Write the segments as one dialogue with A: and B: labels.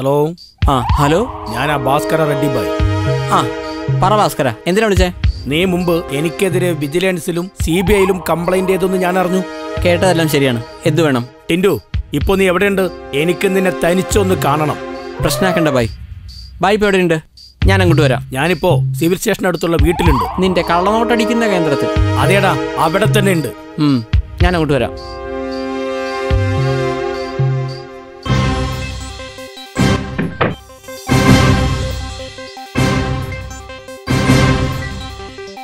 A: Hello
B: ആ hello?
A: ഞാൻ ആ ഭാസ്കര റെഡ്ഡി ബായ്
B: ആ പറ ഭാസ്കര എന്തിനാ വിളിച്ചേ?
A: നീ മുമ്പ് എനിക്കെതിരെ വിജിലൻസിലും സി ബി ഐയിലും കംപ്ലൈന്റ് ചെയ്തെന്ന് ഞാൻ അറിഞ്ഞു.
B: കേട്ടതെല്ലാം ശരിയാണ്. എന്ത് വേണം?
A: ടിൻഡു ഇപ്പൊ നീ എവിടെയുണ്ട്? എനിക്ക് നിന്നെ തനിച്ചൊന്ന് കാണണം.
B: പ്രശ്നമാക്കണ്ട ബായ്. ബായ് ഇപ്പൊ എവിടെയുണ്ട്? ഞാൻ അങ്ങോട്ട് വരാം.
A: ഞാനിപ്പോ സിവിൽ സ്റ്റേഷൻ അടുത്തുള്ള വീട്ടിലുണ്ട്.
B: നിന്റെ കള്ളനോട്ടടിക്കുന്ന കേന്ദ്രത്തിൽ.
A: അതേടാ അവിടെ തന്നെ ഉണ്ട്
B: ഉം, ഞാൻ അങ്ങോട്ട് വരാം.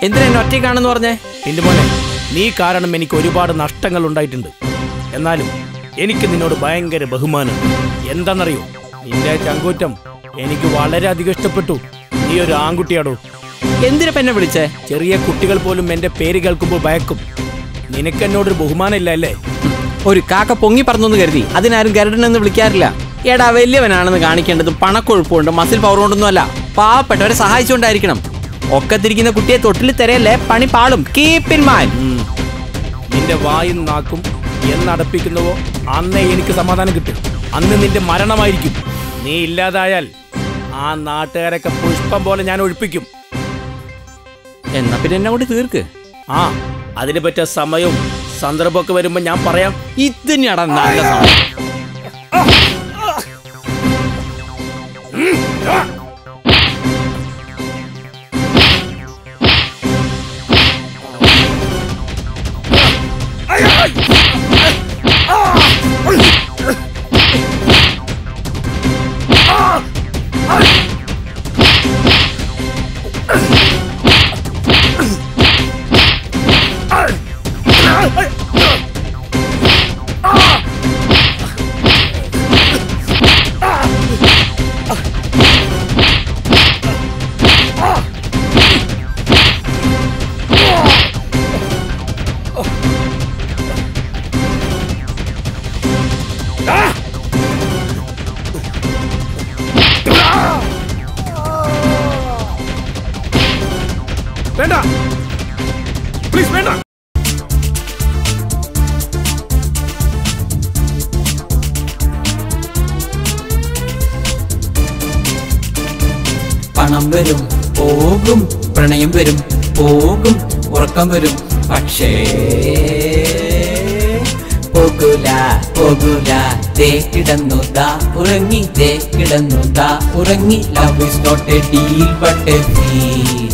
B: എന്തിനാ എന്നെ ഒറ്റയ്ക്കാണെന്ന് പറഞ്ഞേ?
A: എന്റെ മോനെ നീ കാരണം എനിക്ക് ഒരുപാട് നഷ്ടങ്ങൾ ഉണ്ടായിട്ടുണ്ട്. എന്നാലും എനിക്ക് നിന്നോട് ഭയങ്കര ബഹുമാനം. എന്താണെന്നറിയോ? നിന്റെ ചങ്കൂറ്റം എനിക്ക് വളരെയധികം ഇഷ്ടപ്പെട്ടു. നീ ഒരു ആൺകുട്ടിയാടോ?
B: എന്തിനാ എന്നെ വിളിച്ചേ?
A: ചെറിയ കുട്ടികൾ പോലും എന്റെ പേര് കേൾക്കുമ്പോൾ ഭയക്കും. നിനക്ക് എന്നോടൊരു ബഹുമാനമില്ല അല്ലേ?
B: ഒരു കാക്ക പൊങ്ങി പറന്നു കരുതി. അതിനാരും ഗരുഡനെന്ന് വിളിക്കാറില്ല. എടാ വലിയവനാണെന്ന് കാണിക്കേണ്ടത് പണക്കൊഴുപ്പുണ്ട് മസിൽ പവർ കൊണ്ടൊന്നുമല്ല പാവപ്പെട്ടവരെ സഹായിച്ചുകൊണ്ടായിരിക്കണം. ഒക്കെ തിരിക്കുന്ന കുട്ടിയെ തൊട്ടിൽ തരയല്ലേ? പണി പാളും. കീപ്പ് ഇൻ മൈൻഡ്
A: നിന്റെ വായും നാക്കും എന്നടപ്പിക്കുന്നുവോ അന്നേ എനിക്ക് സമാധാനം കിട്ടും. അന്ന് നിന്റെ മരണമായിരിക്കും. നീ ഇല്ലാതായാൽ ആ നാട്ടുകാരൊക്കെ പുഷ്പം പോലെ ഞാൻ ഒഴിപ്പിക്കും.
B: എന്നാ പിന്നെ എന്നെ കൂടി തീർക്ക്.
A: ആ അതിനെ പറ്റിയ സമയവും സന്ദർഭമൊക്കെ വരുമ്പോ ഞാൻ പറയാം.
B: ഇത് തന്നെയാടാ നല്ല സമയം.
A: വേണ്ട. പ്ലീസ് വേണ്ട.
B: പണം വരും പോകും പ്രണയം വരും പോകും ഉറക്കം വരും. പക്ഷേ പോകൂല പോകൂല ദേ കിടന്നു ദാ ഉറങ്ങി ദേ കിടന്നു ദാ ഉറങ്ങി. Love is not a deal but a feel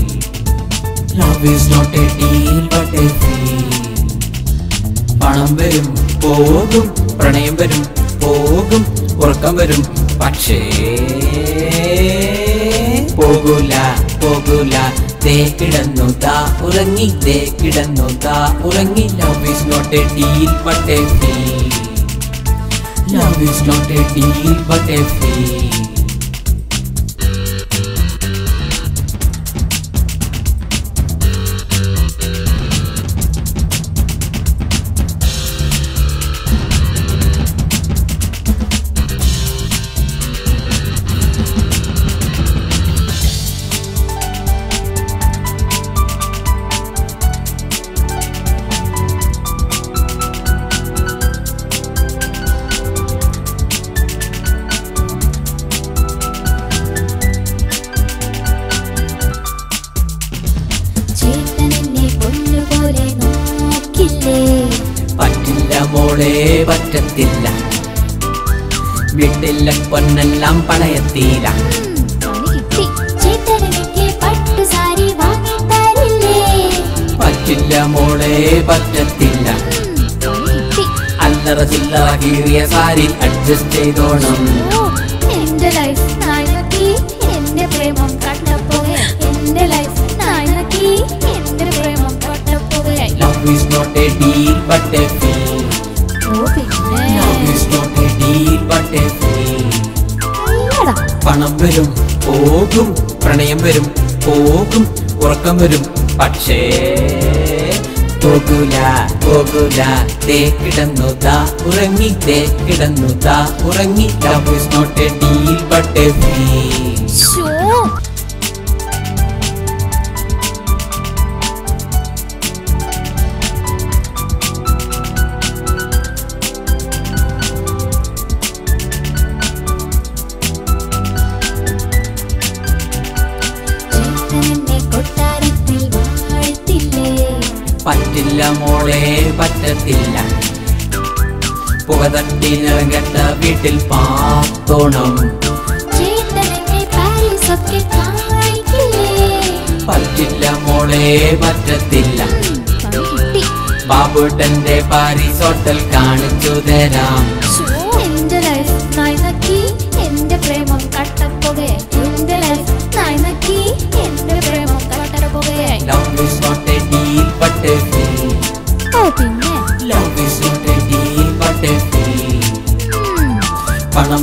B: love is not a deal but a feel പണം വരും പോകും പ്രണയം വരും പോകും ഉറക്കം വരും. പക്ഷേ പോകൂല പോകൂല. ദേ കിടന്നു താ ഉറങ്ങി ദേ കിടന്നു താ ഉറങ്ങി. Love is not a deal but a feel love is not a deal but a feel പറ്റില്ല മോളെ പറ്റത്തില്ല. വീട്ടില്ല പൊന്നെല്ലാം പണയത്തില്ല
C: പണി കിട്ടി. ചേട്ടൻ എനിക്ക് പട്ടു സാരി വാങ്ങി
B: പറ്റില്ല മോളെ പറ്റത്തില്ല. അല്ലറ ചില്ലറ കീറിയ സാരി അഡ്ജസ്റ്റ് ചെയ്തോണം.
C: എന്റെ ലൈഫ് എന്റെ പ്രേമം
B: love a not but a but Love is
C: not a
B: love but a
C: അല്ലടാ
B: പണം വരും പോകും പ്രണയം വരും പോകും ഉറക്കം വരും. പക്ഷേ പോകൂല പോകൂല തേ കിടന്നു താ ഉറങ്ങി തേ കിടന്നു താ ഉറങ്ങി. Love is not a deal but a feel
C: ശോ
B: പറ്റില്ല മോളെ പറ്റത്തില്ല. പുക തട്ടി നിറങ്ങട്ട വീട്ടിൽ പാത്തോണം. പറ്റില്ല മോളെ പറ്റത്തില്ല. ബാബുട്ടന്റെ പാരീസ് ഹോട്ടൽ കാണിച്ചു തരാം.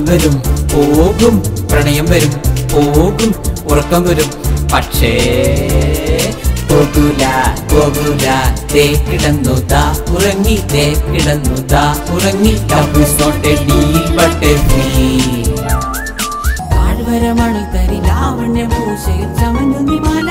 B: വരും. പോകും. പ്രണയം വരും. പോകും. ഉറക്കം വരും. പക്ഷേ പോകൂല പോകൂല തേ കിടന്നു താ ഉറങ്ങി തേ കിടന്നു താ ഉറങ്ങി. Love is not a deal but തരി ലാവണ്യ പൂശയിൽ ചമഞ്ഞു നീ മാലാകയായി